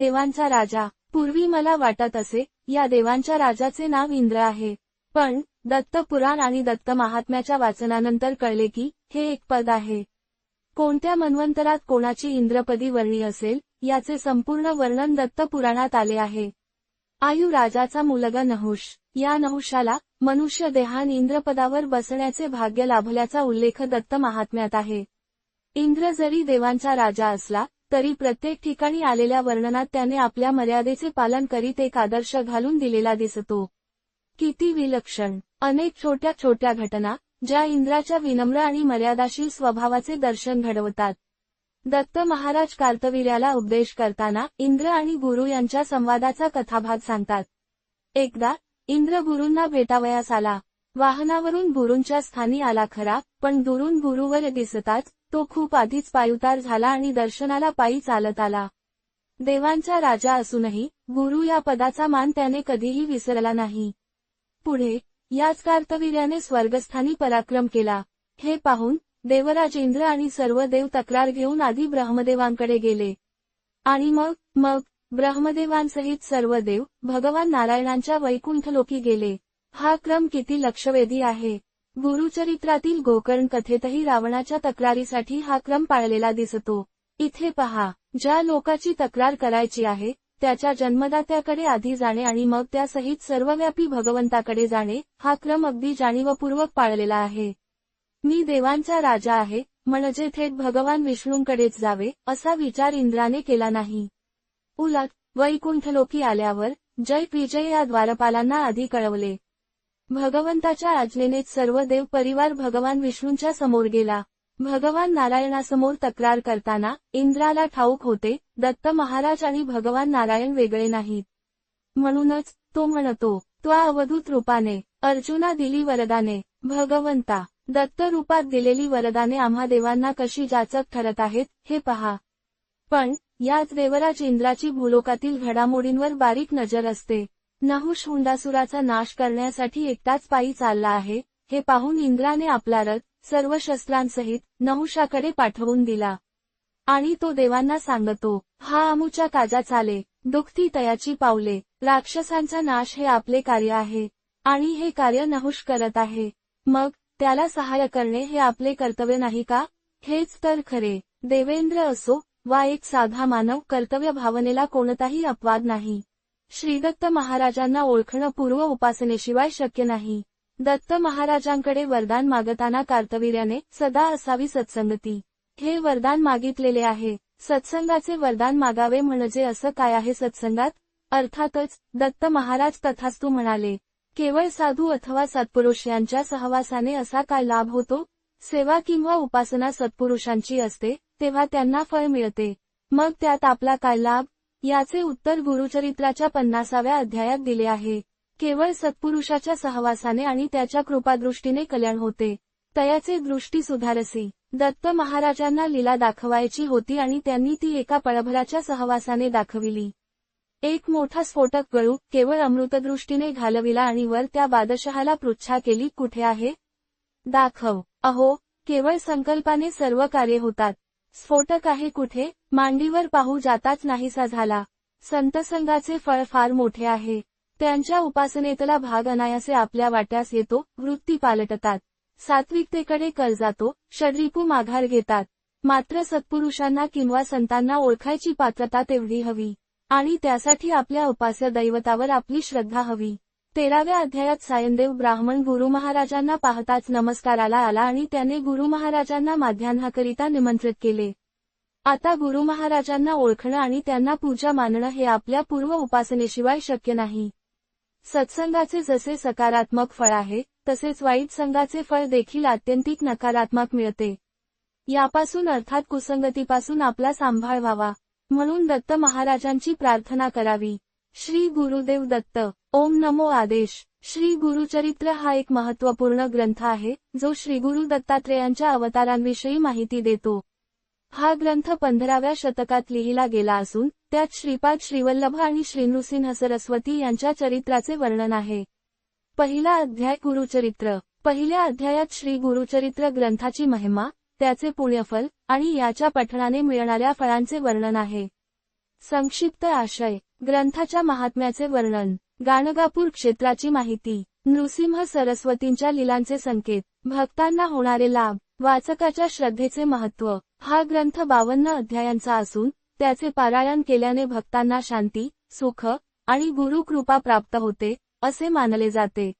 देवांचा राजा. पूर्वी मला वाटत असे या देवांच्या राजाचे नाव इंद्र आहे. पण दत्त पुराण आणि दत्त महात्म्याच्या वाचनानंतर कळले की हे एक पद आहे. कोणत्या मन्वंतरात कोणाची इंद्रपदी वर्णी असेल याचे संपूर्ण वर्णन दत्त पुराणात आले आहे. आयु राजाचा मुलगा नहुष. या नहुषाला मनुष्य देहान इंद्रपदावर बसण्याचे भाग्य लाभल्याचा उल्लेख दत्त महात्म्यात आहे. इंद्र जरी देवांचा राजा असला तरी प्रत्येक ठिकाणी आलेल्या वर्णनात त्याने आपल्या मर्यादेचे पालन करीत एक आदर्श घालून दिलेला दिसतो. किती विलक्षण. अनेक छोट्या छोट्या घटना ज्या इंद्राच्या विनम्र आणि मर्यादाशील स्वभावाचे दर्शन घडवतात. दत्त महाराज कार्तवीर्याला उपदेश करताना इंद्र आणि गुरु यांच्या संवादाचा कथाभाग सांगतात. एकदा इंद्र गुरूंना भेटावयास आला. वाहनावरून गुरूंच्या स्थानी आला खरा पण दुरून गुरुवर दिसताच तो खूप आधीच पायउतार झाला आणि दर्शनाला पायी चालत आला. देवांचा राजा असूनही गुरु या पदाचा मान त्याने कधीही विसरला नाही. पुढे याच कार्तवीर्याने स्वर्गस्थानी पराक्रम केला. हे पाहून देवराज इंद्र आणि सर्व देव तक्रार घेऊन आधी ब्रह्मदेवांकडे गेले. आणि मग मग ब्रह्मदेवांसहित सर्व देव भगवान नारायणांच्या वैकुंठलोकी गेले. हा क्रम किती लक्षवेधी आहे. गुरुचरित्रातील गोकर्ण कथेतही रावणाच्या तक्रारीसाठी हा क्रम पाळलेला दिसतो. इथे पहा ज्या लोकाची तक्रार करायची आहे त्याच्या जन्मदात्याकडे आधी जाणे आणि मग त्यासहित सर्वव्यापी भगवंताकडे जाणे हा क्रम अगदी जाणीवपूर्वक पाळलेला आहे. मी देवांचा राजा आहे म्हणजे थेट भगवान विष्णूंकडेच जावे असा विचार इंद्राने केला नाही. उलट वैकुंठलोकी आल्यावर जय विजय या द्वारपालांना आधी कळवले. भगवंताच्या आज्ञेनेच सर्व देव परिवार भगवान विष्णूंच्या समोर गेला. भगवान नारायणासमोर तक्रार करताना इंद्राला ठाऊक होते दत्त महाराज आणि भगवान नारायण वेगळे नाहीत. म्हणूनच तो म्हणतो त्वा अवधूत रूपाने अर्जुना दिली वरदाने भगवंता दत्त रूपात दिलेली वरदाने आम्हा देवांना कशी जाचक ठरत आहेत हे पहा. पण याच देवराज इंद्राची भूलोकातील घडामोडींवर बारीक नजर असते. नहुष हुंडासुराचा नाश करण्यासाठी एकटाच पायी चालला आहे हे पाहून इंद्राने आपला रथ सर्व शस्त्रांसहित नहुषाकडे पाठवून दिला. आणि तो देवांना सांगतो हा आमूच्या काजा चाले दुखती तयाची पावले राक्षसांचा नाश हे आपले कार्य आहे आणि हे कार्य नहुष करत आहे. मग त्याला सहाय्य करणे हे आपले कर्तव्य नाही का? हेच तर खरे. देवेंद्र असो वा एक साधा मानव कर्तव्य भावनेला कोणताही अपवाद नाही. श्रीदत्त महाराजांना ओळखणं पूर्व उपासनेशिवाय शक्य नाही. दत्त महाराजांकडे वरदान मागताना कार्तवीर्याने सदा असावी सत्संगती. हे वरदान मागितलेले आहे. सत्संगाचे वरदान मागावे म्हणजे असं काय आहे सत्संगात? अर्थातच दत्त महाराज तथास्तू म्हणाले केवळ साधू अथवा सत्पुरुष यांच्या सहवासाने असा काय लाभ होतो? सेवा किंवा उपासना सत्पुरुषांची असते तेव्हा त्यांना फळ मिळते. मग त्यात आपला काय लाभ? याचे उत्तर गुरुचरित्राच्या पन्नासाव्या अध्यायात दिले आहे. केवळ सत्पुरुषाच्या सहवासाने आणि त्याच्या कृपादृष्टीने कल्याण होते. तयाचे दृष्टी सुधारसी. दत्त महाराजांना लीला दाखवायची होती आणि त्यांनी ती एका पळभराच्या सहवासाने दाखविली. एक मोठा स्फोटक गळू केवळ अमृतदृष्टीने घालविला आणि वर त्या बादशहाला पृच्छा केली कुठे आहे? दाखव. अहो केवळ संकल्पाने सर्व कार्य होतात. स्फोटक आहे कुठे? मांडीवर पाहू जाताच नाहीसा झाला. संतसंगाचे फळ फार मोठे आहे. त्यांच्या उपासनेतला भाग अनायासे आपल्या वाट्यास येतो वृत्ती पालटतात. सात्विकतेकडे कल जातो षड्रिपू माघार घेतात. मात्र सत्पुरुषांना किंवा संतांना ओळखायची पात्रता तेवढी हवी. आणि त्यासाठी आपल्या उपास्य दैवतावर आपली श्रद्धा हवी. तेराव्या अध्यायात सायनदेव ब्राह्मण गुरु महाराजांना पाहताच नमस्काराला आला आणि त्याने गुरु महाराजांना माध्यान्हाकरिता निमंत्रित केले. आता गुरु महाराजांना ओळखणं आणि त्यांना पूजा मानणं हे आपल्या पूर्व उपासनेशिवाय शक्य नाही. सत्संगाचे जसे सकारात्मक फळ आहे तसेच वाईट संघाचे फळ देखील आत्यंतिक नकारात्मक मिळते. यापासून अर्थात कुसंगतीपासून आपला सांभाळ व्हावा म्हणून दत्त महाराजांची प्रार्थना करावी. श्री गुरुदेव दत्त. ओम नमो आदेश. श्री गुरुचरित्र हा एक महत्त्वपूर्ण ग्रंथ आहे जो श्री गुरु दत्तात्रेयांच्या अवतारांविषयी माहिती देतो. हा ग्रंथ पंधराव्या शतकात लिहिला गेला असून त्यात श्रीपाद श्रीवल्लभ आणि श्रीनृसिंह सरस्वती यांच्या चरित्राचे वर्णन आहे. पहिला अध्याय गुरुचरित्र. पहिल्या अध्यायात श्री गुरुचरित्र ग्रंथाची महिमा त्याचे पुण्यफल आणि याच्या पठणाने मिळणाऱ्या फळांचे वर्णन आहे. संक्षिप्त आशय. ग्रंथाच्या महात्म्याचे वर्णन. गाणगापूर क्षेत्राची माहिती. नृसिंह सरस्वतींच्या लिलांचे संकेत. भक्तांना होणारे लाभ. वाचकाच्या श्रद्धेचे महत्त्व. हा ग्रंथ बावन्न अध्यायांचा असून त्याचे पारायण केल्याने भक्तांना शांती सुख आणि गुरुकृपा प्राप्त होते असे मानले जाते.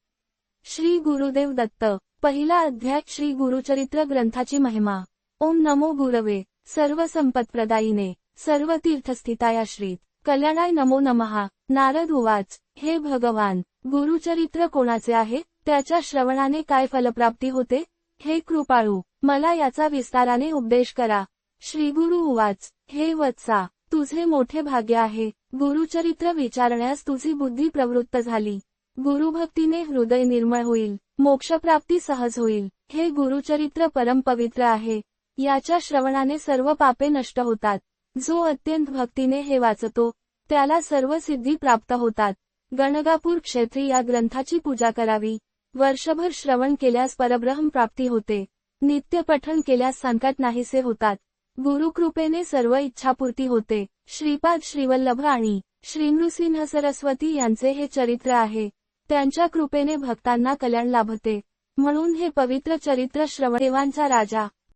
श्री गुरुदेव दत्त. पहिला अध्याय श्री गुरुचरित्र ग्रंथाची महिमा. ओम नमो गुरवे. सर्व संपत्प्रदायीने सर्व तीर्थस्थिताया श्रीत कल्याणाय नमो नमहा. नारद उवाच. हे भगवान गुरुचरित्र कोणाचे आहे? त्याच्या श्रवणाने काय फलप्राप्ती होते? हे कृपाळू मला याचा विस्ताराने उपदेश करा. श्री गुरु उवाच. हे वत्सा तुझे मोठे भाग्य आहे. गुरुचरित्र विचारण्यास तुझी बुद्धी प्रवृत्त झाली. गुरुभक्तीने हृदय निर्मळ होईल. मोक्षप्राप्ती सहज होईल. हे गुरुचरित्र परमपवित्र आहे. याच्या श्रवणाने सर्व पापे नष्ट होतात. जो अत्यंत भक्तीने हे वाचतो त्याला सर्व सिद्धी प्राप्त होतात. गणगापूर क्षेत्री या ग्रंथाची पूजा करावी. वर्षभर श्रवण केल्यास परब्रह्म प्राप्ती होते. नित्य पठण केल्यास संकट नाहीसे होतात. गुरुकृपेने सर्व इच्छापूर्ती होते. श्रीपाद श्रीवल्लभ आणि श्रीनृसिंह सरस्वती यांचे हे चरित्र आहे. त्यांच्या कृपेने भक्तांना कल्याण लाभते. म्हणून हे पवित्र चरित्र श्रवण देवांचा राजा.